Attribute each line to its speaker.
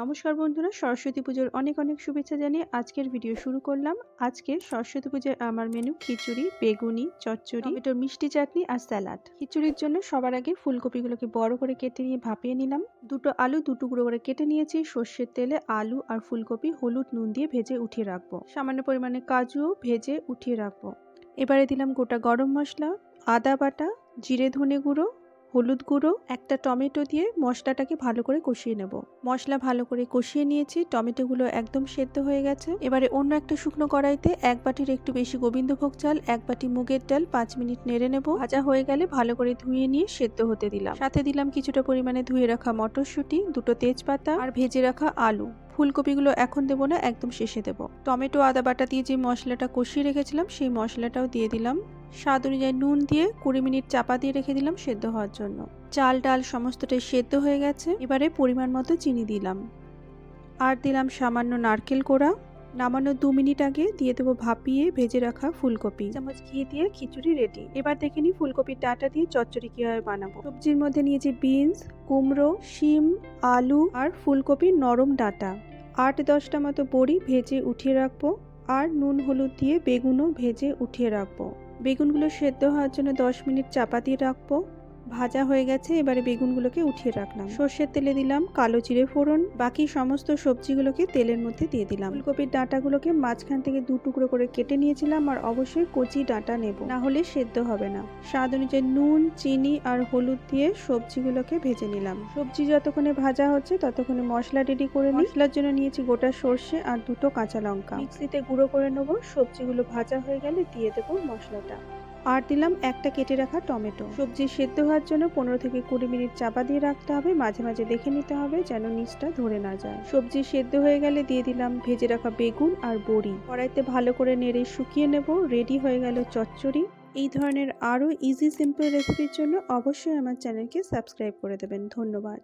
Speaker 1: নমস্কার বন্ধুরা, সরস্বতী পুজোর অনেক অনেক শুভেচ্ছা জানিয়ে আজকের ভিডিও শুরু করলাম। আজকে সরস্বতী পুজোর আমার মেনু খিচুড়ি, বেগুনি, চচ্চড়ি, টমেটোর মিষ্টি চাটনি আর স্যালাড খিচুড়ির জন্য সবার আগে ফুলকপিগুলোকে বড় করে কেটে নিয়ে ভাপিয়ে নিলাম। দুটো আলু দু টুকরো করে কেটে নিয়েছি। সর্ষের তেলে আলু আর ফুলকপি, হলুদ, নুন দিয়ে ভেজে উঠিয়ে রাখব। সামান্য পরিমাণে কাজুও ভেজে উঠিয়ে রাখব। এবারে দিলাম গোটা গরম মশলা, আদা বাটা, জিরে ধনে গুঁড়ো হলুদ গুঁড়ো, একটা টমেটো দিয়ে মশলাটাকে ভালো করে কষিয়ে নেব। মশলা ভালো করে কষিয়ে নিয়েছি, টমেটোগুলো একদম সেদ্ধ হয়ে গেছে। এবারে অন্য একটা শুকনো কড়াইতে এক বাটির একটু বেশি গোবিন্দভোগ চাল, এক বাটি মুগের ডাল, পাঁচ মিনিট নেড়ে নেব। ভাজা হয়ে গেলে ভালো করে ধুয়ে নিয়ে সেদ্ধ হতে দিলাম। সাথে দিলাম কিছুটা পরিমাণে ধুয়ে রাখা মটরশুঁটি, দুটো তেজপাতা আর ভেজে রাখা আলু। ফুলকপিগুলো এখন দেবো না, একদম শেষে দেবো। টমেটো, আদা বাটা দিয়ে যে মশলাটা কষিয়ে রেখেছিলাম, সেই মশলাটাও দিয়ে দিলাম। স্বাদ অনুযায়ী নুন দিয়ে কুড়ি মিনিট চাপা দিয়ে রেখে দিলাম সেদ্ধ হওয়ার জন্য। চাল ডাল সমস্তটাই সেদ্ধ হয়ে গেছে। এবারে পরিমাণ মতো চিনি দিলাম। আর দিলাম সামান্য নারকেল কোড়া। নামানোর দু মিনিট আগে দিয়ে দেবো ভাপিয়ে ভেজে রাখা ফুলকপি। চামচ ঘি দিয়ে খিচুড়ি রেডি এবার দেখে নিই ফুলকপির ডাটা দিয়ে চচ্চড়ি কীভাবে বানাবো। সবজির মধ্যে নিয়েছি বিনস কুমড়ো, শিম, আলু আর ফুলকপির নরম ডাটা। আট দশটা মতো বড়ি ভেজে উঠিয়ে রাখব। আর নুন হলুদ দিয়ে বেগুনও ভেজে উঠিয়ে রাখব। বেগুনগুলো সেদ্ধ হওয়ার জন্য দশ মিনিট চাপা দিয়ে রাখব। ভাজা হয়ে গেছে, এবারে বেগুনগুলোকে উঠিয়ে রাখলাম। সর্ষের তেলে দিলাম কালো জিরে ফোড়ন, বাকি সমস্ত সবজিগুলোকে তেলের মধ্যে দিয়ে দিলাম। ফুলকপির ডাঁটাগুলোকে মাঝখান থেকে দু টুকরো করে কেটে নিয়েছিলাম আর অবশ্যই কচি ডাঁটা নেব, না হলে সেদ্ধ হবে না। স্বাদ অনুযায়ী নুন, চিনি আর হলুদ দিয়ে সবজিগুলোকে ভেজে নিলাম। সবজি যতক্ষণে ভাজা হচ্ছে ততক্ষণে মশলা রেডি করে মশলার জন্য নিয়েছি গোটা সর্ষে আর দুটো কাঁচা লঙ্কা। মিক্সিতে গুঁড়ো করে নেব, সবজিগুলো ভাজা হয়ে গেলে দিয়ে দেবো মশলাটা। আর দিলাম একটা কেটে রাখা টমেটো। সবজি সেদ্ধ হওয়ার জন্য পনেরো থেকে কুড়ি মিনিট চাপা দিয়ে রাখতে হবে। মাঝে মাঝে দেখে নিতে হবে যেন নিচটা ধরে না যায়। সবজি সেদ্ধ হয়ে গেলে দিয়ে দিলাম ভেজে রাখা বেগুন আর বড়ি। কড়াইতে ভালো করে নেড়ে শুকিয়ে নেব। রেডি হয়ে গেল চচ্চড়ি। এই ধরনের আরও ইজি সিম্পল রেসিপির জন্য অবশ্যই আমার চ্যানেলকে সাবস্ক্রাইব করে দেবেন। ধন্যবাদ।